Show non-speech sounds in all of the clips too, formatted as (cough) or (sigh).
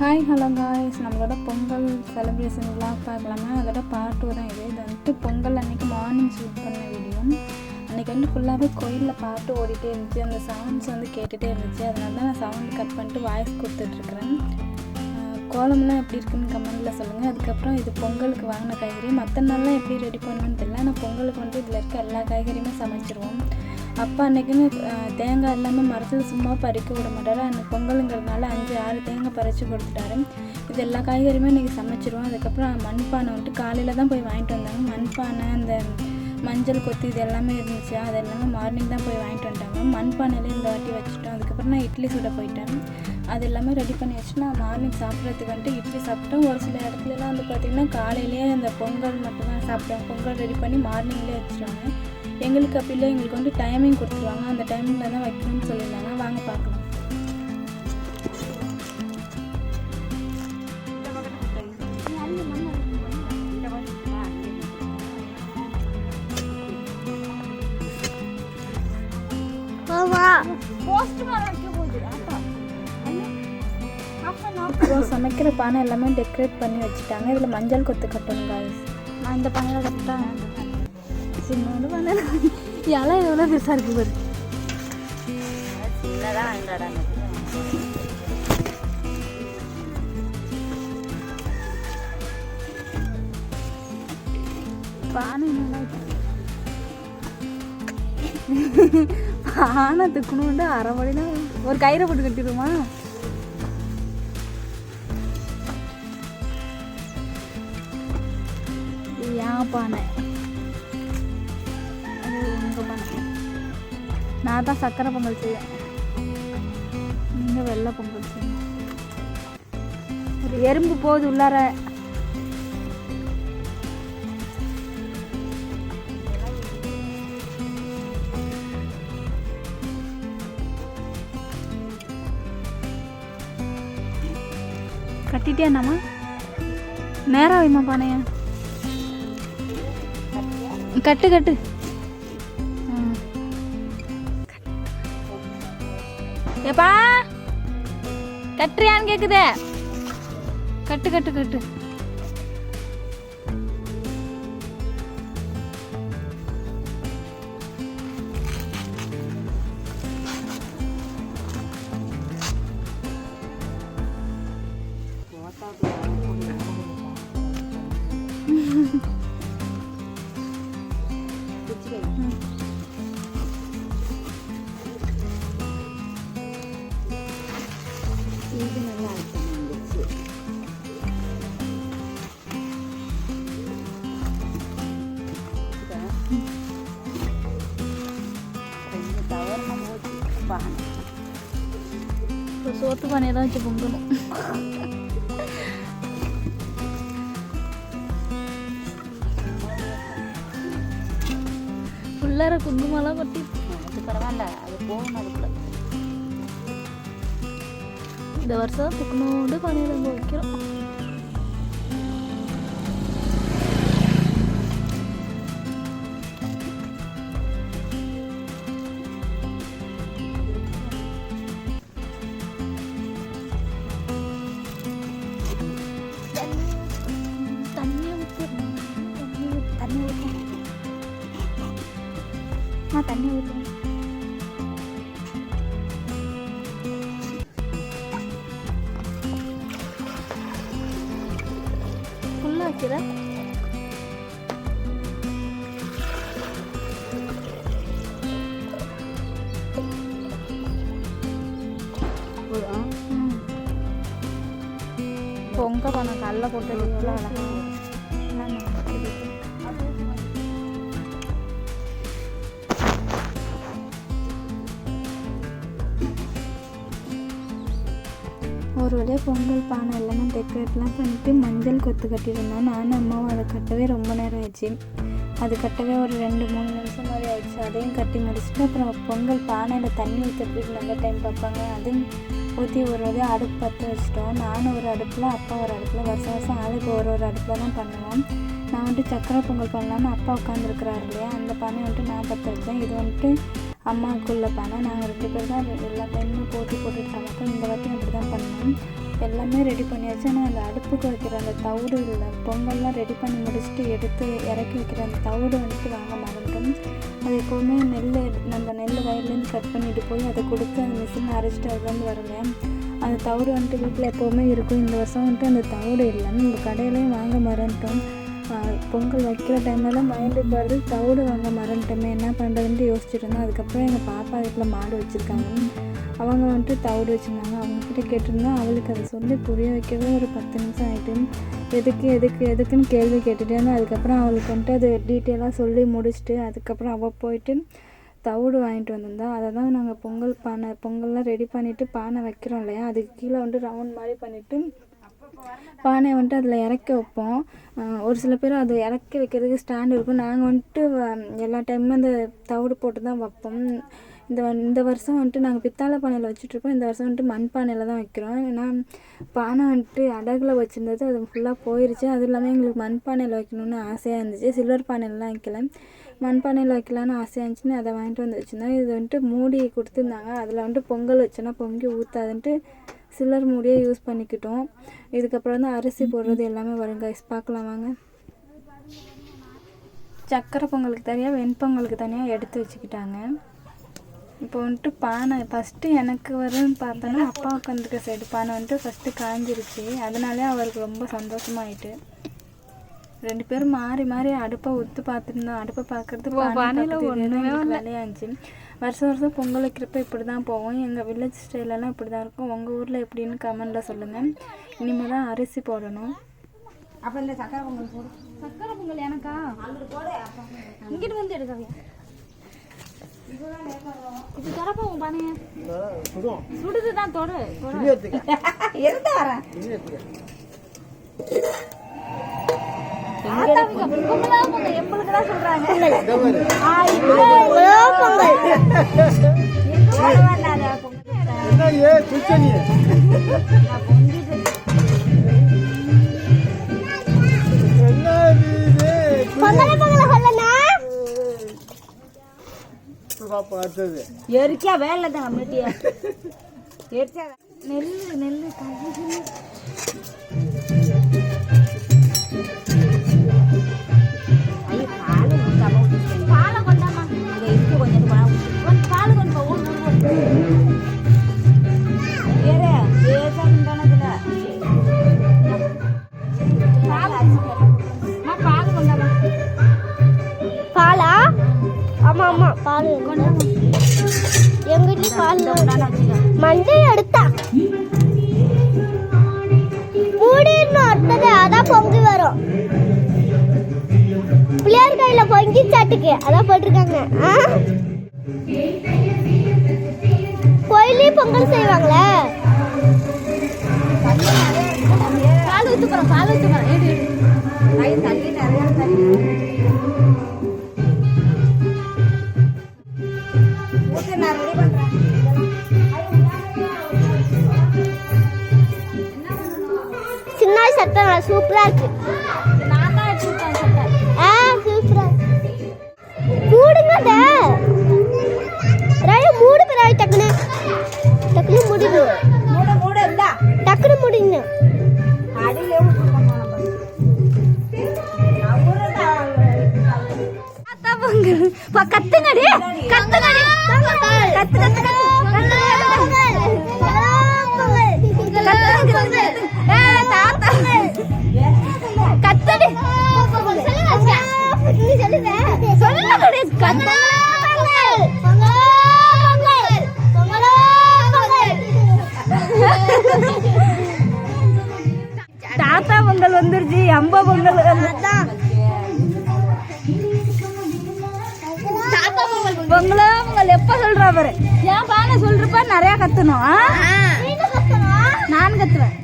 Hi hello guys நம்மளோட Pongal celebration vlog பார்க்கலாமா? அதோட பார்ட் டூ தான் இது. இது வந்துட்டு பொங்கல் அன்னைக்கு மார்னிங் ஷூட் பண்ண வீடியோ அன்றைக்கி வந்து ஃபுல்லாகவே கோயிலில் பாட்டு ஓடிட்டே இருந்துச்சு. அந்த சவுண்ட்ஸ் வந்து கேட்டுகிட்டே இருந்துச்சு. அதனால தான் நான் சவுண்ட் கட் பண்ணிட்டு வாய்ஸ் கொடுத்துட்ருக்குறேன். கோலம்லாம் எப்படி இருக்குன்னு கமெண்ட்டில் சொல்லுங்கள் அதுக்கப்புறம் இது பொங்கலுக்கு வாங்கின காய்கறி. மற்ற நாள்லாம் எப்படி ரெடி பண்ணுவேன்னு தெரியல. ஆனால் பொங்கலுக்கு வந்து இதில் இருக்க எல்லா காய்கறியுமே சமைச்சிருவோம். அப்பா அன்றைக்குன்னு தேங்காய் இல்லாமல் மரத்தில் சும்மா பறிக்க விட மாட்டார். அந்த பொங்கலுங்கிறதுனால அஞ்சு ஆறு தேங்காய் பறித்து கொடுத்துட்டாரு. இது எல்லா காய்கறியுமே இன்றைக்கி சமைச்சிருவோம். அதுக்கப்புறம் மண்பானை வந்துட்டு காலையில் தான் போய் வாங்கிட்டு வந்தாங்க. மண்பானை அந்த மஞ்சள் கொத்து இது எல்லாமே இருந்துச்சு. அது எல்லாமே மார்னிங் தான் போய் வாங்கிட்டு வந்துட்டாங்க. மண்பானையிலே இந்த வாட்டி வச்சுட்டோம். அதுக்கப்புறம் நான் இட்லி சுட போயிட்டேன். அது எல்லாமே ரெடி பண்ணி வச்சு நான் மார்னிங் சாப்பிட்றதுக்கு வந்துட்டு இட்லி சாப்பிட்டோம். ஒரு சில இடத்துலலாம் வந்து பார்த்திங்கன்னா காலையிலேயே அந்த பொங்கல் மட்டும்தான் சாப்பிட்டேன் பொங்கல் ரெடி பண்ணி மார்னிங்லேயே வச்சுருவாங்க எங்களுக்கு அப்படி இல்லை எங்களுக்கு வந்து டைமிங் கொடுத்துருவாங்க. அந்த டைமிங்கில் தான் வைக்கணும்னு சொல்லியிருந்தாங்க வாங்க பார்க்கலாம். சமைக்கிற பானை எல்லாமே டெக்கரேட் பண்ணி வச்சுட்டாங்க. இதில் மஞ்சள் கொத்து கட்டணும் காய்ஸ் நான் இந்த பானையில் கட்டேன் சின்னோண்டு பானை இலை எவ்வளோ பெருசாக இருக்கு பாரு. பானை நல்லா இருக்கு. பானை துக்கணும்ட்டு அரை மணினா ஒரு கயிறை போட்டு கட்டிடுமா? ஏன் பானை? நான் தான் சக்கரை பொங்கல் செய்வேன். நீங்கள் வெள்ளை பொங்கல் செய்வேன். ஒரு எறும்பு போகுது உள்ளார. கட்டிட்டே என்னம்மா? நேரம் வைமா பானையா. கட்டு கட்டு. எப்பா கட்டுறியான்னு கேக்குது. கட்டு கட்டு கட்டு. இப்போ (laughs) சோத்து பானையை தான் வச்சு பொங்கணும் உள்ளார குங்குமம்லாம் கொட்டி அது பரவாயில்ல அது போகணும் அதுக்குள்ள இந்த வருஷம் துக்குனோண்டு பானையில் நம்ம வைக்கிறோம் தண்ணி ஊற்று ஃபுல்லாக வைக்கிற ம். பொங்க பணம் கல்ல போட்டு எவ்வளோ ஒரு வழியாக பொங்கல் பானை எல்லாமே டெக்கரேட்லாம் பண்ணிட்டு மஞ்சள் கொத்து கட்டியிருந்தோம் நானும் அம்மாவும் அதை கட்டவே ரொம்ப நேரம் ஆயிடுச்சு. அது கட்டவே ஒரு ரெண்டு மூணு நிமிஷம் மாதிரி ஆயிடுச்சு. அதையும் கட்டி முடிச்சுட்டு அப்புறம் பொங்கல் பானையில் தண்ணி ஊற்றுறதுக்கு நல்ல டைம் பார்ப்பாங்க. அதையும் ஊற்றி ஒரு வழியாக அடுப்பு பற்ற வச்சிட்டோம். நானும் ஒரு அடுப்பில் அப்பா ஒரு அடுப்பில் வருஷம் வருஷம் ஆளுக்கு ஒரு ஒரு அடுப்பில் தான் பண்ணுவோம். நான் வந்துட்டு சக்கரை பொங்கல் பண்ணலான்னு அப்பா உட்காந்துருக்குறாரு இல்லையா? அந்த பானை வந்துட்டு நான் பற்ற வச்சேன். இது வந்துட்டு அம்மாவுக்குள்ள பணம். நாங்கள் ரெண்டு பேர் தான் எல்லா டைமும் போட்டி போட்டுட்டு சமைப்போம் இந்த வாட்டியும் அப்படி தான் பண்ணோம். எல்லாமே ரெடி பண்ணியாச்சு. ஆனால் அந்த அடுப்புக்கு வைக்கிற அந்த தவிடு இல்லை பொங்கல்லாம் ரெடி பண்ணி முடிச்சுட்டு எடுத்து இறக்கி வைக்கிற அந்த தவிடு வந்துட்டு வாங்க மறந்துட்டோம். அது எப்போவுமே நெல் நம்ம நெல் வயல்லேருந்து கட் பண்ணிட்டு போய் அதை கொடுத்து அந்த மிஷினில் அரைச்சிட்டு அதுலேருந்து வருங்க. அந்த தவிடு வந்துட்டு வீட்டில் எப்போவுமே இருக்கும். இந்த வருஷம் வந்துட்டு அந்த தவிடு இல்லை நம்ம கடையிலையும் வாங்க மறந்துட்டோம். பொங்கல் வைக்கிற டைம்லலாம் மைண்டுக்கு வருது தவிடு வாங்க மறந்துட்டோமே. என்ன பண்ணுறதுன்ட்டு யோசிச்சுட்டு இருந்தோம். அதுக்கப்புறம் எங்கள் பாப்பா வீட்டில் மாடு வச்சுருக்காங்க. அவங்க வந்துட்டு தவிடு வச்சுருந்தாங்க. அவங்கக்கிட்ட கேட்டிருந்தோம். அவளுக்கு அதை சொல்லி புரிய வைக்கவே ஒரு பத்து நிமிஷம் ஆகிட்டு எதுக்கு எதுக்கு எதுக்குன்னு கேள்வி கேட்டுகிட்டே இருந்தோம். அதுக்கப்புறம் அவளுக்கு வந்துட்டு அது டீட்டெயிலாக சொல்லி முடிச்சுட்டு அதுக்கப்புறம் அவள் போயிட்டு தவிடு வாங்கிட்டு வந்திருந்தா. அதை தான் நாங்கள் பொங்கல் பானை பொங்கல்லாம் ரெடி பண்ணிவிட்டு பானை வைக்கிறோம் இல்லையா? அதுக்கு கீழே வந்துட்டு ரவுண்ட் மாதிரி பண்ணிவிட்டு பானை வந்துட்டு அதில் இறக்கி வைப்போம். ஒரு சில பேர் அது இறக்கி வைக்கிறதுக்கு ஸ்டாண்ட் இருக்கும். நாங்கள் வந்துட்டு எல்லா டைமும் அந்த தவிடு போட்டு தான் வைப்போம். இந்த இந்த வருஷம் வந்துட்டு நாங்கள் பித்தாளை பானையில் வச்சுட்ருக்கோம் இந்த வருஷம் வந்துட்டு மண் பானையில் தான் வைக்கிறோம். ஏன்னா பானை வந்துட்டு அடகில் வச்சுருந்தது. அது ஃபுல்லாக போயிருச்சு. அதுவும் இல்லாமல் எங்களுக்கு மண் பானையில் வைக்கணும்னு ஆசையாக இருந்துச்சு. சில்வர் பானையிலலாம் வைக்கல. மண் பானையில் வைக்கலான்னு ஆசையாக இருந்துச்சுன்னு அதை வாங்கிட்டு வந்து வச்சுருந்தோம். இது வந்துட்டு மூடி கொடுத்துருந்தாங்க. அதில் வந்துட்டு பொங்கல் வச்சோன்னா பொங்கி ஊற்றாதுன்ட்டு சில்லர் மூடியே யூஸ் பண்ணிக்கிட்டோம். இதுக்கப்புறம் தான் அரிசி போடுறது எல்லாமே வரும் கைஸ் பார்க்கலாம் வாங்க. சக்கரை பொங்கலுக்கு தனியாக வெண்பொங்கலுக்கு தனியாக எடுத்து வச்சுக்கிட்டாங்க. இப்போ வந்துட்டு பானை ஃபஸ்ட்டு எனக்கு வரும்னு பார்த்தோன்னா அப்பா உட்காந்துருக்க சைடு பானை வந்துட்டு ஃபஸ்ட்டு காய்ஞ்சிருச்சு அதனாலே அவருக்கு ரொம்ப சந்தோஷமாயிட்டு. ரெண்டு பேரும் மாறி மாறி அடுப்பை உத்து பார்த்துருந்தோம். அடுப்பை பார்க்கறது பானையில் ஒன்றுமே வேலையாச்சு வருஷம் வருஷம் பொங்கல் வைக்கிறப்ப இப்படி தான் போவோம். எங்கள் வில்லேஜ் ஸ்டைலெல்லாம் இப்படி தான் இருக்கும். உங்கள் ஊரில் எப்படின்னு கமெண்டில் சொல்லுங்கள் இனிமேல் தான் அரிசி போடணும். அப்போ இந்த சக்கரை பொங்கல் போடு. சக்கரை பொங்கல் எனக்கா? இங்கிட்டு வந்து எடுக்காவியா இது தரப்பா உன் பானைய? சுடுது தான் தொடு இருந்து (laughs) வரேன். எரிச்சா வேலை தான் எரிச்சா நெல்லு நெல்லு பாலா? ஆமா ஆமா. பால் எங்க பால் மஞ்சள் எடுத்தா. பாட்டுக்கு அதான் போட்டிருக்காங்க. கோயிலே கோயிலையும் பொங்கல் செய்வாங்களே? பால் ஊத்து போறோம் பால் ஊத்து போறோம். ஏடு நிறையா நான் ரெடி பண்ணுறேன் சின்ன சத்தம் சூப்பரா இருக்கு. பாரு. ஏன் பானை சொல்றப்ப நிறைய கத்தணும்? நான் கத்துவேன்.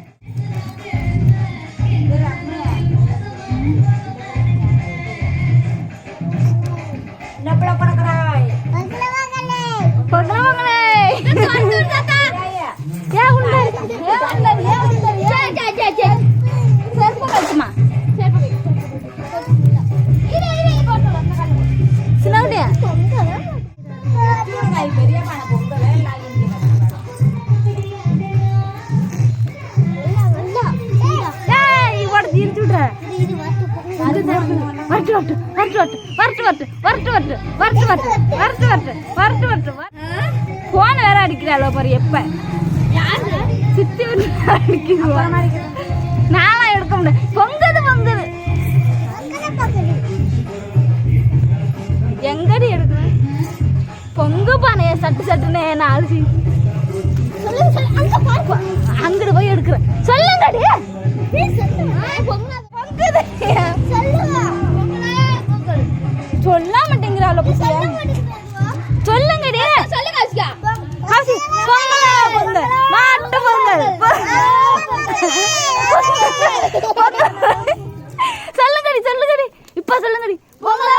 வரட்டு வரட்டு வரட்டு வரட்டு வரட்டு வரட்டு வரட்டு வரட்டு வரட்டு வரட்டு வேற அடிக்கிறாளோ பாரு எப்ப? சித்தி வந்து அடிக்கிறோம் நானும் எடுக்க முடியாது பொங்குது பொங்குது. எங்கடி எடுக்கிறேன் பொங்கு பானைய சட்டு சட்டுன்னு நாலு சீ அங்கிட்டு போய் எடுக்கிறேன் சொல்லுங்கடி. பொங்குது. சொல்ல மாட்டேங்கிறாளோ பசியா சொல்லுங்கடி. சொல்லுங்க காசி பொங்கலா பொங்கல். மாட்டு பொங்கல். சொல்லுங்கடி சொல்லுங்கடி. இப்ப சொல்லுங்கடி. பொங்கலா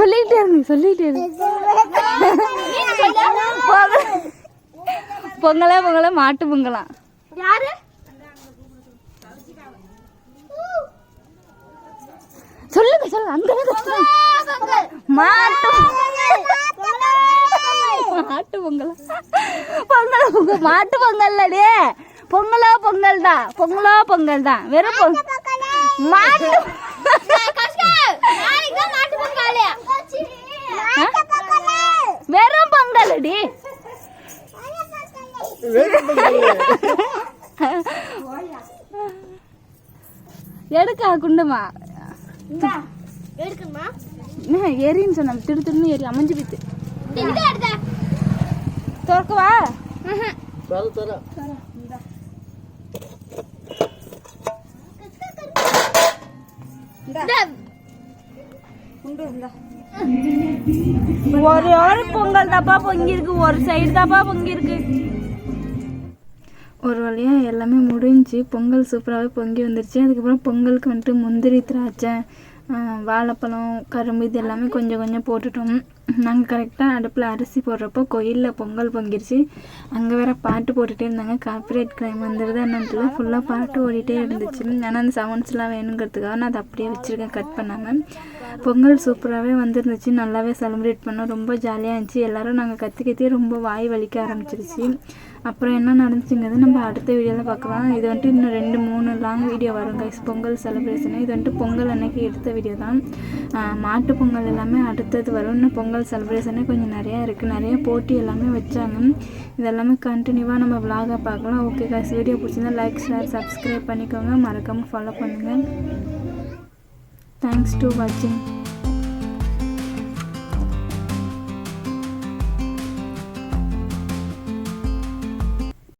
சொல்லிட்டே இருங்க சொல்லிட்டே இருங்க பொங்கல். பொங்கலா பொங்கலா மாட்டு பொங்கலாம் யாரு? சொல்லுங்க சொல்லுங்க. அங்க. மாட்டு மாட்டு பொங்கல். பொங்கல் பொங்கல். மாட்டு பொங்கல்லடி பொங்கலோ பொங்கல். தான் பொங்கலோ பொங்கல் தான் வெறும் பொங்கல். மாட்டு எடுக்கா குண்டுமா? எடுக்கணுமா? என்ன எரின்னு சொன்ன திடு திடுன்னு எரி அமைஞ்சு போயிட்டு. திறக்கவா ஒரு ஒரு பொங்கல் தாப்பா பொங்கிருக்கு ஒரு சைடு தாப்பா பொங்கிருக்கு ஒரு வழியாக எல்லாமே முடிஞ்சு பொங்கல் சூப்பராகவே பொங்கி வந்துருச்சு. அதுக்கப்புறம் பொங்கலுக்கு வந்துட்டு முந்திரி திராட்சை வாழைப்பழம் கரும்பு இது எல்லாமே கொஞ்சம் கொஞ்சம் போட்டுட்டோம். நாங்கள் கரெக்டாக அடுப்பில் அரிசி போடுறப்போ கோயிலில் பொங்கல் பொங்கிருச்சு. அங்கே வேற பாட்டு போட்டுகிட்டே இருந்தாங்க. கார்ப்பரேட் கிரைம் வந்துடுது என்னன்ட்டு ஃபுல்லாக பாட்டு ஓடிட்டே இருந்துச்சு. ஆனால் அந்த சவுண்ட்ஸ்லாம் வேணுங்கிறதுக்காக நான் அதை அப்படியே வச்சுருக்கேன் கட் பண்ணாமல் பொங்கல் சூப்பராகவே வந்துருந்துச்சு. நல்லாவே செலிப்ரேட் பண்ணோம். ரொம்ப ஜாலியாக இருந்துச்சு. எல்லோரும் நாங்கள் கத்தி கத்தி ரொம்ப வாய் வலிக்க ஆரம்பிச்சிருச்சு. அப்புறம் என்ன நடந்துச்சுங்கிறது நம்ம அடுத்த வீடியோவில் பார்க்கலாம். இது வந்துட்டு இன்னும் ரெண்டு மூணு லாங் வீடியோ வரும் கைஸ் பொங்கல் செலிப்ரேஷன் இது வந்துட்டு பொங்கல் அன்னைக்கு எடுத்த வீடியோ தான். மாட்டு பொங்கல் எல்லாமே அடுத்தது வரும். இன்னும் பொங்கல் செலிப்ரேஷனே கொஞ்சம் நிறையா இருக்குது நிறைய போட்டி எல்லாமே வச்சாங்க. இதெல்லாமே கண்டினியூவாக நம்ம விலாகாக பார்க்கலாம். ஓகே கைஸ் வீடியோ பிடிச்சிருந்தா லைக் ஷேர் சப்ஸ்கிரைப் பண்ணிக்கோங்க. மறக்காமல் ஃபாலோ பண்ணுங்கள் தேங்க்ஸ் டு வாட்சிங்